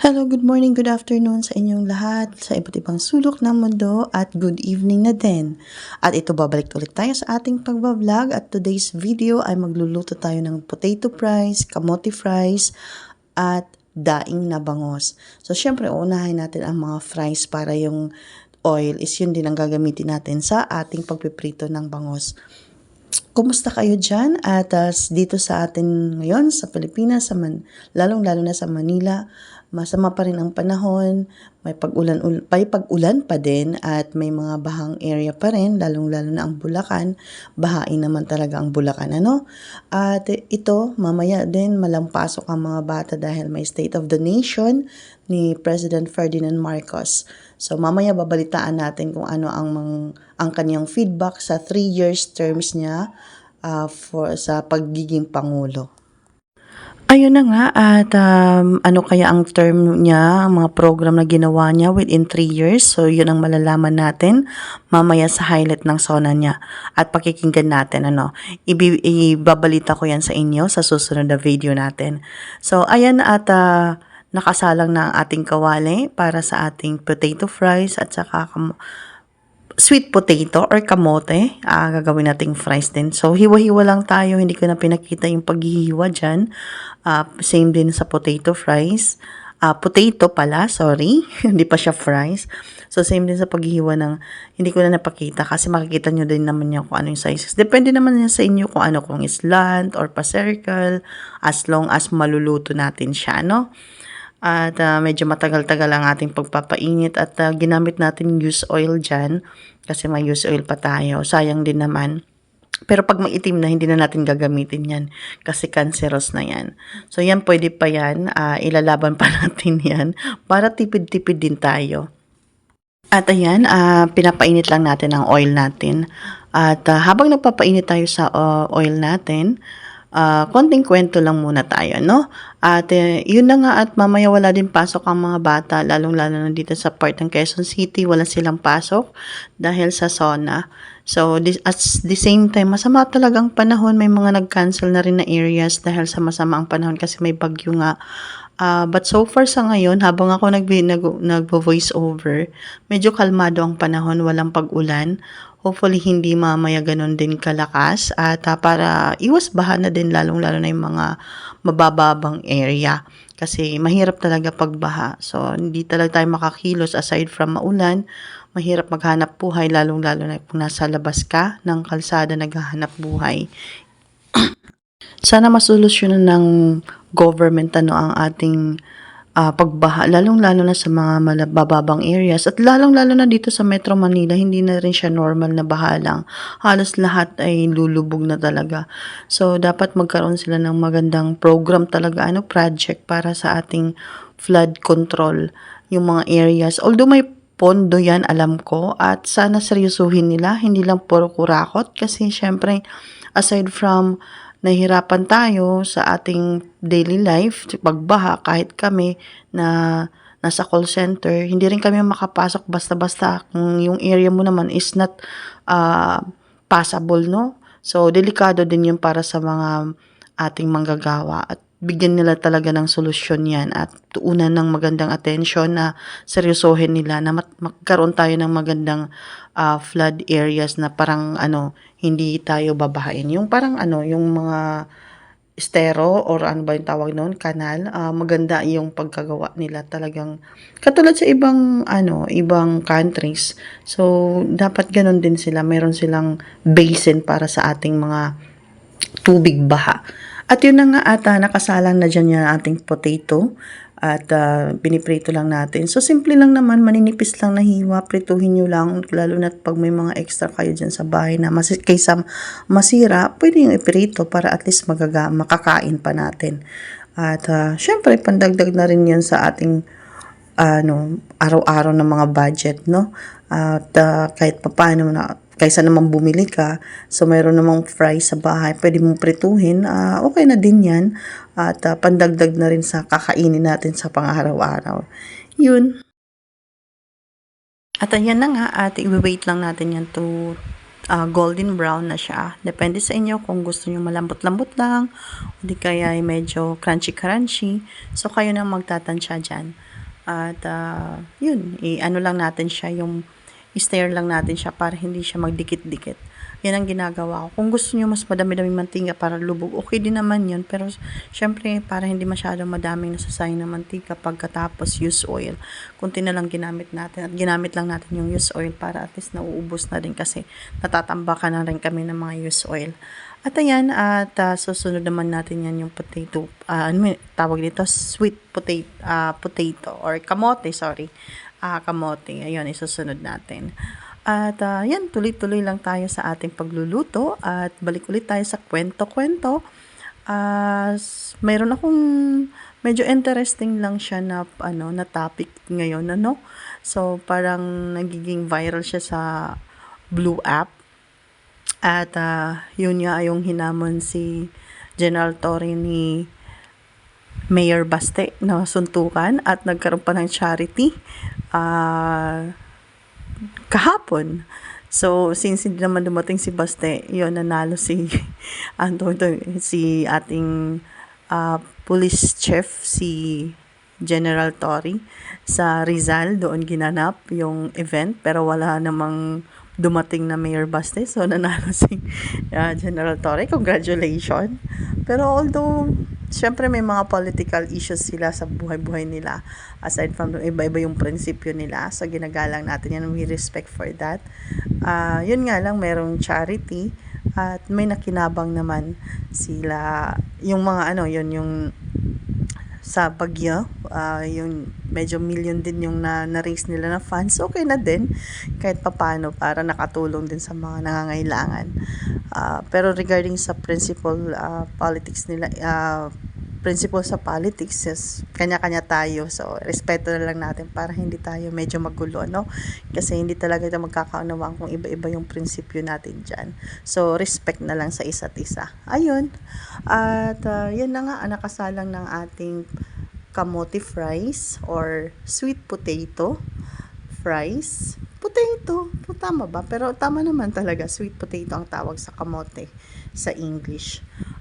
Hello, good morning, good afternoon sa inyong lahat sa iba't ibang sulok ng mundo at good evening na din. At ito babalik ulit tayo sa ating pagbablog at today's video ay magluluto tayo ng potato fries, kamote fries at daing na bangos. So syempre uunahin natin ang mga fries para yung oil is yun din ang gagamitin natin sa ating pagpiprito ng bangos. Kumusta kayo dyan? At uh, dito sa atin ngayon sa Pilipinas, sa Man- lalong-lalo na sa Manila, masama pa rin ang panahon, may pag-ulan, ul- may pag-ulan pa din at may mga bahang area pa rin, lalong-lalo na ang Bulacan. Bahain naman talaga ang Bulacan, ano? At ito, mamaya din malampasok ang mga bata dahil may State of the Nation ni President Ferdinand Marcos. So mamaya babalitaan natin kung ano ang mang, ang kanyang feedback sa 3 years terms niya uh, for sa pagiging pangulo. Ayun na nga at um, ano kaya ang term niya, ang mga program na ginawa niya within 3 years. So yun ang malalaman natin mamaya sa highlight ng sona niya. At pakikinggan natin ano. Ibi- ibabalita ko yan sa inyo sa susunod na video natin. So ayan at uh, nakasalang na ang ating kawali para sa ating potato fries at saka sweet potato or kamote, ah, gagawin nating fries din. So, hiwa-hiwa lang tayo. Hindi ko na pinakita yung paghihiwa dyan. Ah, same din sa potato fries. Ah, potato pala, sorry. hindi pa siya fries. So, same din sa paghihiwa ng, hindi ko na napakita kasi makikita nyo din naman niya kung ano yung sizes. Depende naman yan sa inyo kung ano, kung slant or pa-circle, as long as maluluto natin siya, no? At ah, medyo matagal-tagal ang ating pagpapainit at ah, ginamit natin use oil dyan kasi may use oil pa tayo. Sayang din naman. Pero pag maitim na, hindi na natin gagamitin yan kasi cancerous na yan. So yan, pwede pa yan. Ah, ilalaban pa natin yan para tipid-tipid din tayo. At ayan, ah, pinapainit lang natin ang oil natin. At ah, habang nagpapainit tayo sa ah, oil natin, ah, konting kwento lang muna tayo, no? At eh, yun na nga at mamaya wala din pasok ang mga bata, lalong-lalo na dito sa part ng Quezon City, wala silang pasok dahil sa SONA. So, this, at the same time, masama talagang panahon, may mga nag-cancel na rin na areas dahil sa masama ang panahon kasi may bagyo nga. Ah, but so far sa ngayon, habang ako nag, nag, nag-voice over, medyo kalmado ang panahon, walang pag-ulan. Hopefully, hindi mamaya ganun din kalakas. At ah, para iwas baha na din, lalong-lalo na yung mga mabababang area. Kasi mahirap talaga pagbaha. So, hindi talaga tayo makakilos aside from maulan. Mahirap maghanap buhay, lalong-lalo na kung nasa labas ka ng kalsada naghahanap buhay. Sana masolusyonan ng government ano ang ating ah, pagbaha, lalong-lalo na sa mga malababang areas at lalong-lalo na dito sa Metro Manila, hindi na rin siya normal na baha lang. Halos lahat ay lulubog na talaga. So, dapat magkaroon sila ng magandang program talaga, ano, project para sa ating flood control, yung mga areas. Although may pondo yan, alam ko, at sana seryosuhin nila, hindi lang puro kurakot, kasi syempre, aside from nahihirapan tayo sa ating daily life, pagbaha, kahit kami na nasa call center, hindi rin kami makapasok basta-basta kung yung area mo naman is not uh, passable, no? So, delikado din yun para sa mga ating manggagawa at bigyan nila talaga ng solusyon yan at tuunan ng magandang atensyon na seryosohin nila na magkaroon tayo ng magandang ah, flood areas na parang ano hindi tayo babahain. Yung parang ano yung mga estero or ano ba yung tawag noon kanal ah, maganda yung pagkagawa nila talagang katulad sa ibang ano ibang countries. So dapat ganun din sila. Meron silang basin para sa ating mga tubig baha at yun na nga ata, nakasalang na dyan yung ating potato at uh, piniprito lang natin. So, simple lang naman, maninipis lang na hiwa, prituhin nyo lang, lalo na pag may mga extra kayo dyan sa bahay na mas, kaysa masira, pwede yung iprito para at least magaga, makakain pa natin. At uh, syempre, pandagdag na rin yan sa ating ano, araw-araw ng mga budget, no? At uh, kahit papaano na kaysa naman bumili ka, so mayroon namang fries sa bahay, pwede mong prituhin, uh, okay na din yan. At uh, pandagdag na rin sa kakainin natin sa pang-araw-araw. Yun. At ayan na nga, at i-wait lang natin yan to uh, golden brown na siya. Depende sa inyo kung gusto nyo malambot-lambot lang, o di kaya ay medyo crunchy-crunchy. So, kayo na magtatansya dyan. At ah, yun, i-ano lang natin siya yung i-stir lang natin siya para hindi siya magdikit-dikit. Yan ang ginagawa ko. Kung gusto niyo mas madami-daming mantika para lubog, okay din naman yun. Pero syempre, para hindi masyadong madaming nasasayang na mantika pagkatapos use oil. Kunti na lang ginamit natin. At ginamit lang natin yung use oil para at least nauubos na din kasi natatambakan na rin kami ng mga use oil. At ayan, at ah, susunod naman natin yan yung potato, ah, ano yun, tawag dito, sweet potato, ah, potato or kamote, sorry. Ah, kamote, ayun, isusunod natin. At ah, yan, tuloy-tuloy lang tayo sa ating pagluluto at balik ulit tayo sa kwento-kwento. S- mayroon akong medyo interesting lang siya na ano na topic ngayon ano. So parang nagiging viral siya sa Blue app at ah, yun nga yung hinamon si General Torre ni Mayor Baste na suntukan at nagkaroon pa ng charity ah, kahapon. So, since hindi naman dumating si Baste, yun, nanalo si, ano si ating ah, police chief, si General Torre sa Rizal, doon ginanap yung event, pero wala namang dumating na Mayor Baste. So, nanalo si ah, General Torre. Congratulations. Pero although, syempre may mga political issues sila sa buhay-buhay nila. Aside from iba-iba yung prinsipyo nila. So, ginagalang natin yan. We respect for that. Ah, yun nga lang, merong charity. At may nakinabang naman sila. Yung mga ano, yun yung sa Bagyo, ah, yung medyo million din yung na, na-raise nila na funds, okay na din kahit papano para nakatulong din sa mga nangangailangan. Ah, pero regarding sa principal ah, politics nila, ah, principle sa politics is kanya-kanya tayo. So, respeto na lang natin para hindi tayo medyo magulo, no? Kasi hindi talaga tayo magkakaunawaan kung iba-iba yung prinsipyo natin dyan. So, respect na lang sa isa't isa. Ayun. At uh, yan na nga, ang nakasalang ng ating kamote fries or sweet potato fries. Potato. Tama ba? Pero tama naman talaga. Sweet potato ang tawag sa kamote sa English.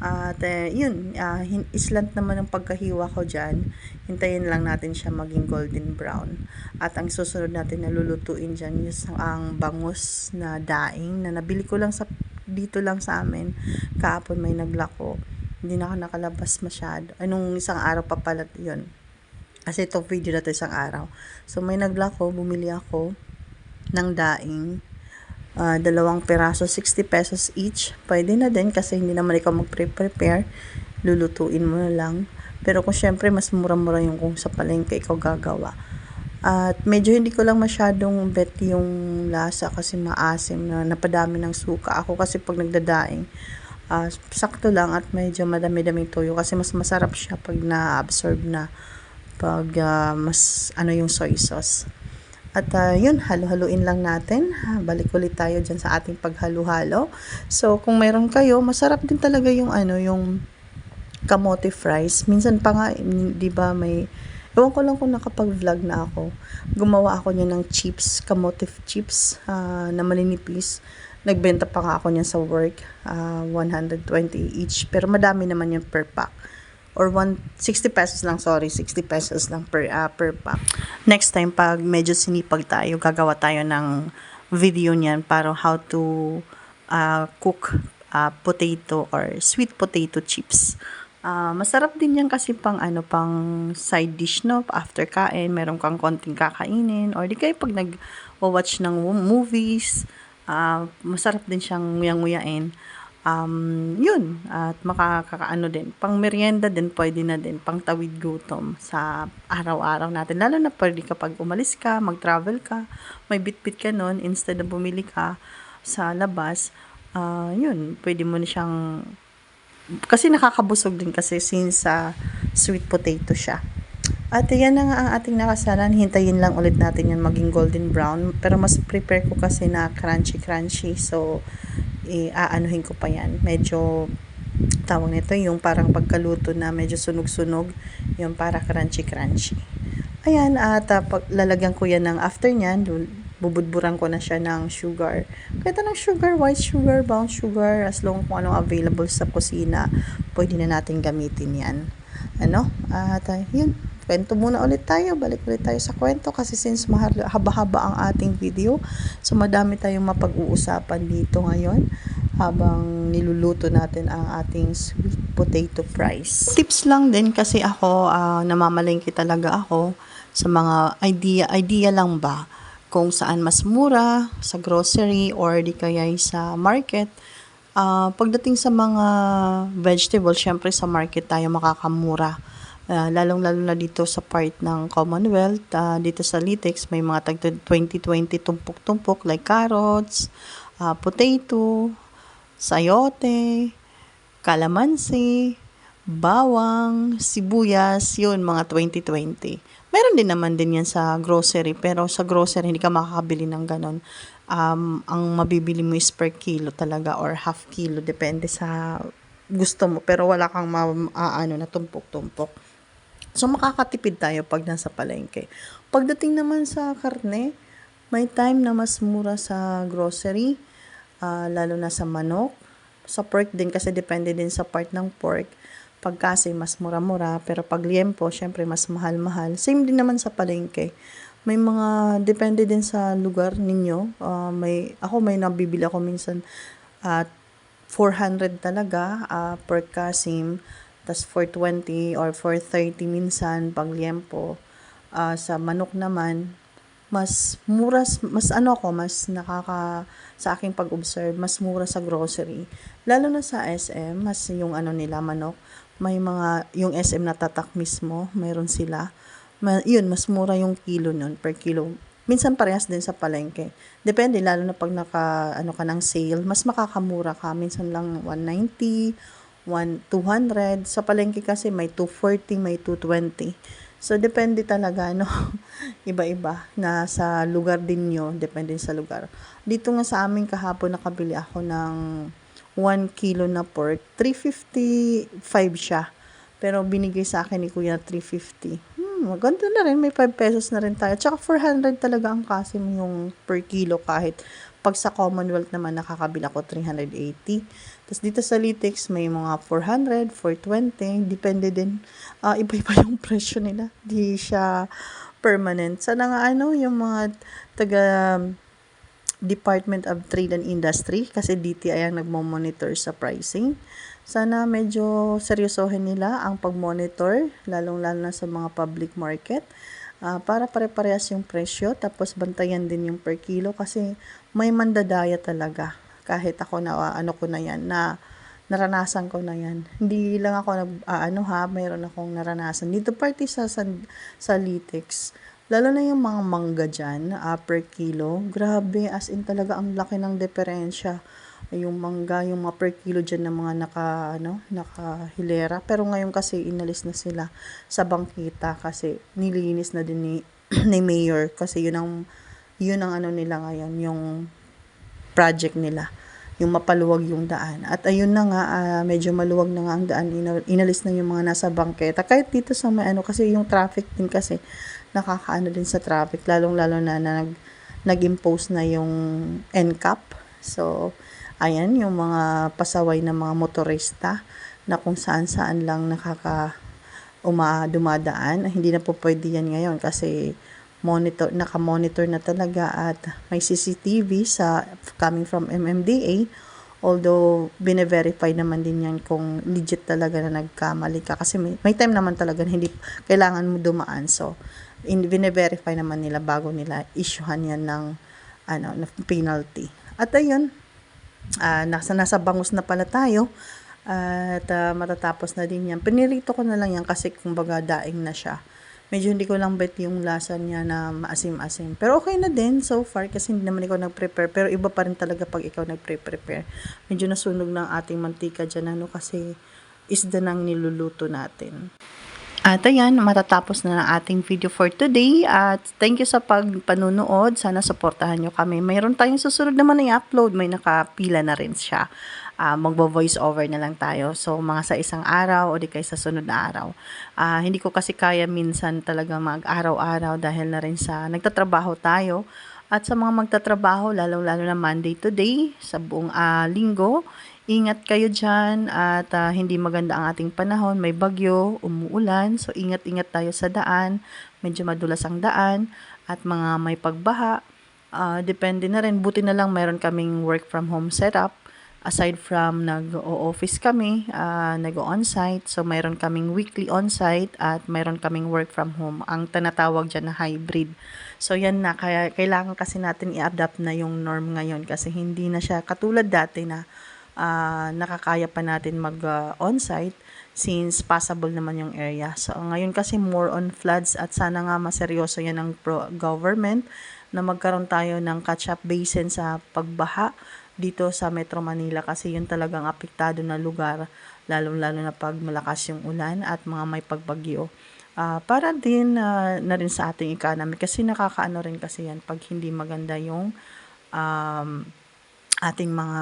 At eh, yun, hin- islant naman ang pagkahiwa ko dyan. Hintayin lang natin siya maging golden brown. At ang susunod natin na lulutuin dyan is ang bangus na daing na nabili ko lang sa dito lang sa amin. Kahapon may naglako. Hindi na ako nakalabas masyado. Anong isang araw pa pala yun. Kasi itong video na to isang araw. So may naglako, bumili ako ng daing. Ah, dalawang peraso, 60 pesos each. Pwede na din kasi hindi naman ikaw magpre-prepare. Lulutuin mo na lang. Pero kung syempre, mas mura-mura yung kung sa palengke ikaw gagawa. At medyo hindi ko lang masyadong bet yung lasa kasi maasim na napadami ng suka. Ako kasi pag nagdadaing, ah, sakto lang at medyo madami-daming toyo kasi mas masarap siya pag na-absorb na pag ah, mas ano yung soy sauce. At ah, yun, halo-haluin lang natin. Ha, balik ulit tayo dyan sa ating paghalo-halo. So, kung meron kayo, masarap din talaga yung ano, yung kamote fries. Minsan pa nga, di ba, may, ewan ko lang kung nakapag-vlog na ako. Gumawa ako niya ng chips, kamote chips ah, na maninipis. Nagbenta pa nga ako niyan sa work, ah, 120 each. Pero madami naman yung per pack or 160 pesos lang, sorry, 60 pesos lang per ah, per pack. Next time pag medyo sinipag tayo, gagawa tayo ng video niyan para how to ah, cook ah, potato or sweet potato chips. Ah, masarap din yan kasi pang ano pang side dish no after kain meron kang konting kakainin or di kayo pag nag watch ng movies ah, masarap din siyang nguyang-nguyain um, yun, at makakakaano din. Pang merienda din, pwede na din. Pang tawid gutom sa araw-araw natin. Lalo na pwede kapag umalis ka, mag-travel ka, may bit-bit ka nun, instead na bumili ka sa labas, ah, yun, pwede mo na siyang, kasi nakakabusog din kasi since sa sweet potato siya. At yan na nga ang ating nakasalan. Hintayin lang ulit natin yan maging golden brown. Pero mas prepare ko kasi na crunchy-crunchy. So, i-aanuhin ko pa yan. Medyo tawag nito yung parang pagkaluto na medyo sunog-sunog. Yung para crunchy-crunchy. Ayan, at uh, pag, lalagyan ko yan ng after nyan, bubudburan ko na siya ng sugar. Kahit anong sugar, white sugar, brown sugar, as long kung anong available sa kusina, pwede na natin gamitin yan. Ano? At uh, yun, kwento muna ulit tayo. Balik ulit tayo sa kwento kasi since mahal- haba-haba ang ating video, so madami tayong mapag-uusapan dito ngayon habang niluluto natin ang ating sweet potato fries. Tips lang din kasi ako, ah, namamalengke talaga ako sa mga idea, idea lang ba kung saan mas mura sa grocery or di kaya sa market. Ah, pagdating sa mga vegetable, syempre sa market tayo makakamura. Ah, lalong-lalo na dito sa part ng Commonwealth, ah, dito sa Litex, may mga tag 20-20 tumpok-tumpok like carrots, ah, potato, sayote, kalamansi, bawang, sibuyas, yun, mga 20-20. Meron din naman din yan sa grocery, pero sa grocery hindi ka makakabili ng ganon. Um, ang mabibili mo is per kilo talaga or half kilo, depende sa gusto mo. Pero wala kang ma, ah, ano, na tumpok-tumpok. So, makakatipid tayo pag nasa palengke. Pagdating naman sa karne, may time na mas mura sa grocery, ah, lalo na sa manok. Sa pork din kasi depende din sa part ng pork. Pag kasi mas mura-mura, pero pag liempo, syempre mas mahal-mahal. Same din naman sa palengke. May mga, depende din sa lugar ninyo. Ah, may, ako may nabibili ako minsan at 400 talaga ah, per kasim. Tas 420 or 430 minsan pag liempo. Ah, sa manok naman, mas mura, mas ano ako, mas nakaka, sa aking pag-observe, mas mura sa grocery. Lalo na sa SM, mas yung ano nila, manok, may mga, yung SM na tatak mismo, mayroon sila. Ma, yun, mas mura yung kilo nun, per kilo. Minsan parehas din sa palengke. Depende, lalo na pag naka, ano ka ng sale, mas makakamura ka. Minsan lang 190, 1, 200. Sa palengke kasi may 240, may 220. So, depende talaga, no? Iba-iba. Na sa lugar din nyo, depende sa lugar. Dito nga sa amin kahapon, nakabili ako ng 1 kilo na pork. 355 siya. Pero binigay sa akin ni Kuya 350. Hmm, maganda na rin. May 5 pesos na rin tayo. Tsaka 400 talaga ang kasim yung per kilo kahit pag sa Commonwealth naman nakakabila ko 380. Tapos dito sa Litex may mga 400, 420, depende din. Ah, iba-iba yung presyo nila. Di siya permanent. Sana nga ano, yung mga taga Department of Trade and Industry kasi DTI ang nagmo-monitor sa pricing. Sana medyo seryosohin nila ang pag-monitor, lalong-lalo na sa mga public market ah, para pare-parehas yung presyo tapos bantayan din yung per kilo kasi may mandadaya talaga. Kahit ako na ano ko na yan na naranasan ko na yan. Hindi lang ako nag ah, ano ha mayroon akong naranasan. Dito party sa sa, sa Litex lalo na yung mga mangga dyan ah, per kilo. Grabe as in talaga ang laki ng diferensya yung mangga, yung mga per kilo dyan ng mga naka, ano, naka hilera. Pero ngayon kasi inalis na sila sa bangkita kasi nilinis na din ni, ni Mayor kasi yun ang, yun ang ano nila ngayon, yung project nila yung mapaluwag yung daan. At ayun na nga, ah, medyo maluwag na nga ang daan. Ina- Inalis na yung mga nasa bangketa. Kahit dito sa may ano, kasi yung traffic din kasi nakakaano din sa traffic. Lalong-lalo na, na nag, nag-impose na yung NCAP. So, ayan, yung mga pasaway ng mga motorista na kung saan-saan lang nakaka uma dumadaan. Hindi na po pwede yan ngayon kasi monitor, naka-monitor na talaga at may CCTV sa coming from MMDA. Although, bine-verify naman din yan kung legit talaga na nagkamali ka. Kasi may, may time naman talaga na hindi kailangan mo dumaan. So, in, bine-verify naman nila bago nila issuehan yan ng ano, na penalty. At ayun, ah nasa, nasa bangus na pala tayo at ah, matatapos na din yan. Pinirito ko na lang yan kasi kumbaga daing na siya. Medyo hindi ko lang bet yung lasa niya na maasim-asim. Pero okay na din so far kasi hindi naman ikaw nag-prepare. Pero iba pa rin talaga pag ikaw nag-prepare. Medyo nasunog ng ating mantika dyan ano kasi isda nang niluluto natin. At ayan, matatapos na ng ating video for today. At thank you sa pagpanunood. Sana supportahan nyo kami. Mayroon tayong susunod naman na i-upload. May nakapila na rin siya. Uh, magbo-voice over na lang tayo. So, mga sa isang araw o di kaya sa sunod na araw. Ah, hindi ko kasi kaya minsan talaga mag-araw-araw dahil na rin sa nagtatrabaho tayo. At sa mga magtatrabaho, lalong-lalo na Monday to day, sa buong ah, linggo, Ingat kayo dyan at ah, hindi maganda ang ating panahon. May bagyo, umuulan. So ingat-ingat tayo sa daan. Medyo madulas ang daan at mga may pagbaha. Ah, depende na rin. Buti na lang mayroon kaming work from home setup. Aside from nag-o-office kami, ah, nag-on-site. So mayroon kaming weekly on-site at mayroon kaming work from home. Ang tinatawag dyan na hybrid. So yan na, kaya kailangan kasi natin i-adapt na yung norm ngayon kasi hindi na siya katulad dati na ah, nakakaya pa natin mag-on-site since passable naman yung area. So ngayon kasi more on floods at sana nga maseryoso yan ng pro- government na magkaroon tayo ng catch-up basin sa pagbaha dito sa Metro Manila kasi yun talagang apektado na lugar lalong-lalo na pag malakas yung ulan at mga may pagbagyo. Ah, para din ah, na rin sa ating economy kasi nakakaano rin kasi yan pag hindi maganda yung um, ating mga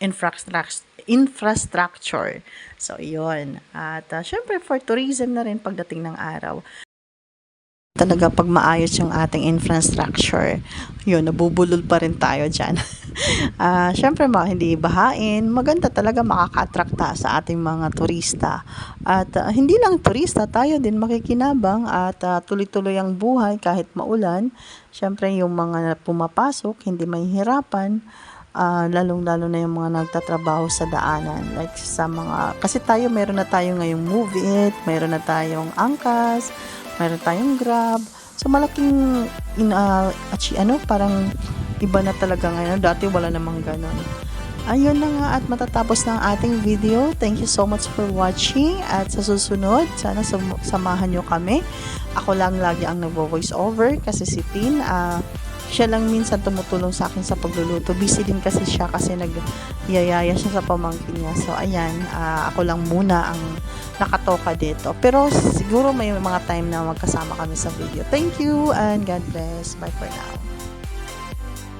infrastructure infrastructure. So, yun. At uh, syempre, for tourism na rin pagdating ng araw. Talaga pag maayos yung ating infrastructure, yun, nabubulol pa rin tayo dyan. Ah, syempre, mga hindi bahain, maganda talaga makaka-attract ta sa ating mga turista. At ah, hindi lang turista, tayo din makikinabang at ah, tuloy-tuloy ang buhay kahit maulan. Syempre, yung mga pumapasok, hindi mahihirapan ah, lalong-lalo na yung mga nagtatrabaho sa daanan. Like sa mga, kasi tayo meron na tayo ngayong Move It, meron na tayong Angkas, meron tayong Grab. So malaking in ah, achi, ano parang iba na talaga ngayon. Dati wala namang ganun. Ayun na nga at matatapos na ang ating video. Thank you so much for watching at sa susunod, sana samahan nyo kami. Ako lang lagi ang nagvo-voice over kasi si Tin, ah, siya lang minsan tumutulong sa akin sa pagluluto. Busy din kasi siya kasi nagyayaya siya sa pamangkin niya. So, ayan, ah, ako lang muna ang nakatoka dito. Pero siguro may mga time na magkasama kami sa video. Thank you and God bless. Bye for now.